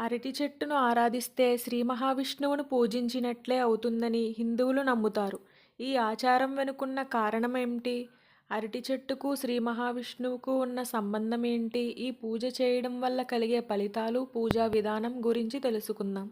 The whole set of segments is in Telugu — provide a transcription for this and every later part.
అరటి చెట్టును ఆరాధిస్తే శ్రీ మహావిష్ణువును పూజించినట్లే అవుతుందని హిందువులు నమ్ముతారు. ఈ ఆచారం వెనుకున్న కారణం ఏమిటి అరటి చెట్టుకు శ్రీ మహావిష్ణువుకు ఉన్న సంబంధం ఏంటి? ఈ పూజ చేయడం వల్ల కలిగే ఫలితాలు, పూజా విధానం గురించి తెలుసుకుందాం.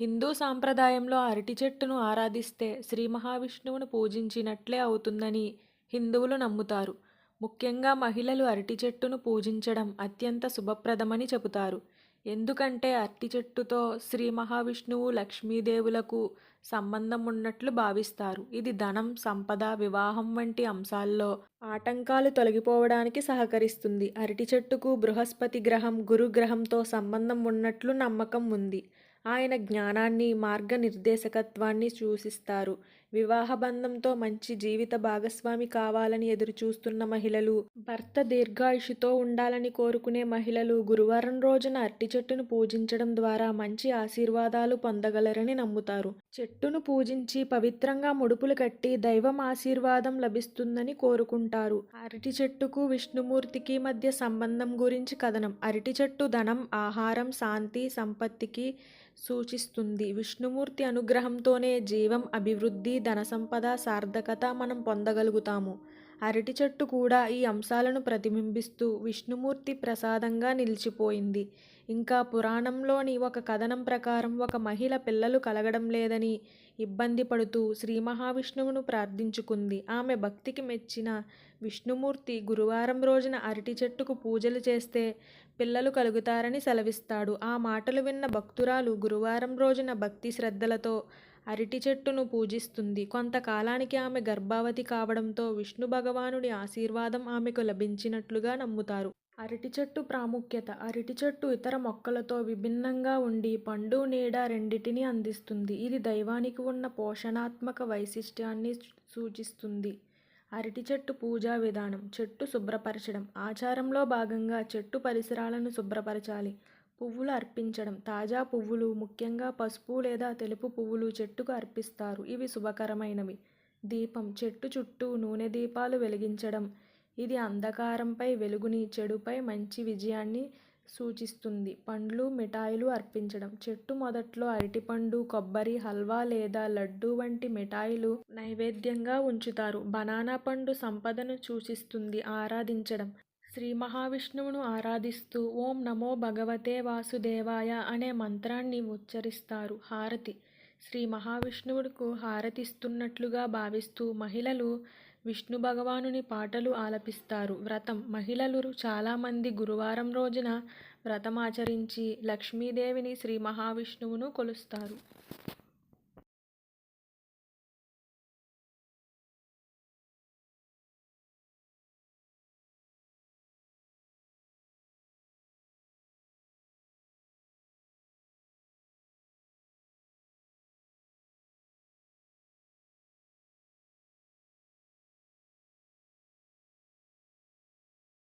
హిందూ సాంప్రదాయంలో అరటి చెట్టును ఆరాధిస్తే శ్రీ మహావిష్ణువును పూజించినట్లే అవుతుందని హిందువులు నమ్ముతారు. ముఖ్యంగా మహిళలు అరటి చెట్టును పూజించడం అత్యంత శుభప్రదమని చెబుతారు. ఎందుకంటే అరటి చెట్టుతో శ్రీ మహావిష్ణువు, లక్ష్మీదేవులకు సంబంధం ఉన్నట్లు భావిస్తారు. ఇది ధనం, సంపద, వివాహం వంటి అంశాల్లో ఆటంకాలు తొలగిపోవడానికి సహకరిస్తుంది. అరటి చెట్టుకు బృహస్పతి గ్రహం, గురు గ్రహంతో సంబంధం ఉన్నట్లు నమ్మకం ఉంది. ఆయన జ్ఞానాన్ని, మార్గనిర్దేశకత్వాన్ని సూచిస్తారు. వివాహ బంధంతో మంచి జీవిత భాగస్వామి కావాలని ఎదురుచూస్తున్న మహిళలు, భర్త దీర్ఘాయుషుతో ఉండాలని కోరుకునే మహిళలు గురువారం రోజున అరటి చెట్టును పూజించడం ద్వారా మంచి ఆశీర్వాదాలు పొందగలరని నమ్ముతారు. చెట్టును పూజించి పవిత్రంగా ముడుపులు కట్టి దైవం ఆశీర్వాదం లభిస్తుందని కోరుకుంటారు. అరటి చెట్టుకు విష్ణుమూర్తికి మధ్య సంబంధం గురించి కథనం అరటి చెట్టు ధనం, ఆహారం, శాంతి, సంపత్తికి సూచిస్తుంది. విష్ణుమూర్తి అనుగ్రహంతోనే జీవం, అభివృద్ధి, ధనసంపద, సార్థకత మనం పొందగలుగుతాము. అరటి చెట్టు కూడా ఈ అంశాలను ప్రతిబింబిస్తూ విష్ణుమూర్తి ప్రసాదంగా నిలిచిపోయింది. ఇంకా పురాణంలోని ఒక కథనం ప్రకారం ఒక మహిళ పిల్లలు కలగడం లేదని ఇబ్బంది పడుతూ శ్రీ మహావిష్ణువును ప్రార్థించుకుంది. ఆమె భక్తికి మెచ్చిన విష్ణుమూర్తి గురువారం రోజున అరటి చెట్టుకు పూజలు చేస్తే పిల్లలు కలుగుతారని సెలవిస్తాడు. ఆ మాటలు విన్న భక్తురాలు గురువారం రోజున భక్తి శ్రద్ధలతో అరటి చెట్టును పూజిస్తుంది. కొంతకాలానికి ఆమె గర్భావతి కావడంతో విష్ణు భగవానుడి ఆశీర్వాదం ఆమెకు లభించినట్లుగా నమ్ముతారు. అరటి చెట్టు ప్రాముఖ్యత అరటి చెట్టు ఇతర మొక్కలతో విభిన్నంగా ఉండి పండు, నీడ రెండింటిని అందిస్తుంది. ఇది దైవానికి ఉన్న పోషణాత్మక వైశిష్ట్యాన్ని సూచిస్తుంది. అరటి చెట్టు పూజా విధానం చెట్టు శుభ్రపరచడం ఆచారంలో భాగంగా చెట్టు పరిసరాలను శుభ్రపరచాలి. పువ్వులు అర్పించడం తాజా పువ్వులు, ముఖ్యంగా పసుపు లేదా తెలుపు పువ్వులు చెట్టుకు అర్పిస్తారు. ఇవి శుభకరమైనవి. దీపం చెట్టు చుట్టూ నూనె దీపాలు వెలిగించడం. ఇది అంధకారంపై వెలుగుని, చెడుపై మంచి విజయాన్ని సూచిస్తుంది. పండ్లు, మిఠాయిలు అర్పించడం చెట్టు మొదట్లో అరటిపండు, కొబ్బరి, హల్వా లేదా లడ్డు వంటి మిఠాయిలు నైవేద్యంగా ఉంచుతారు. బనానా పండు సంపదను సూచిస్తుంది. ఆరాధించడం శ్రీ మహావిష్ణువును ఆరాధిస్తూ ఓం నమో భగవతే వాసుదేవాయ అనే మంత్రాన్ని ఉచ్చరిస్తారు. హారతి శ్రీ మహావిష్ణువుడుకు హారతిస్తున్నట్లుగా భావిస్తూ మహిళలు విష్ణు భగవానుని పాటలు ఆలపిస్తారు. వ్రతం మహిళలు చాలామంది గురువారం రోజున వ్రతమాచరించి లక్ష్మీదేవిని, శ్రీ మహావిష్ణువును కొలుస్తారు.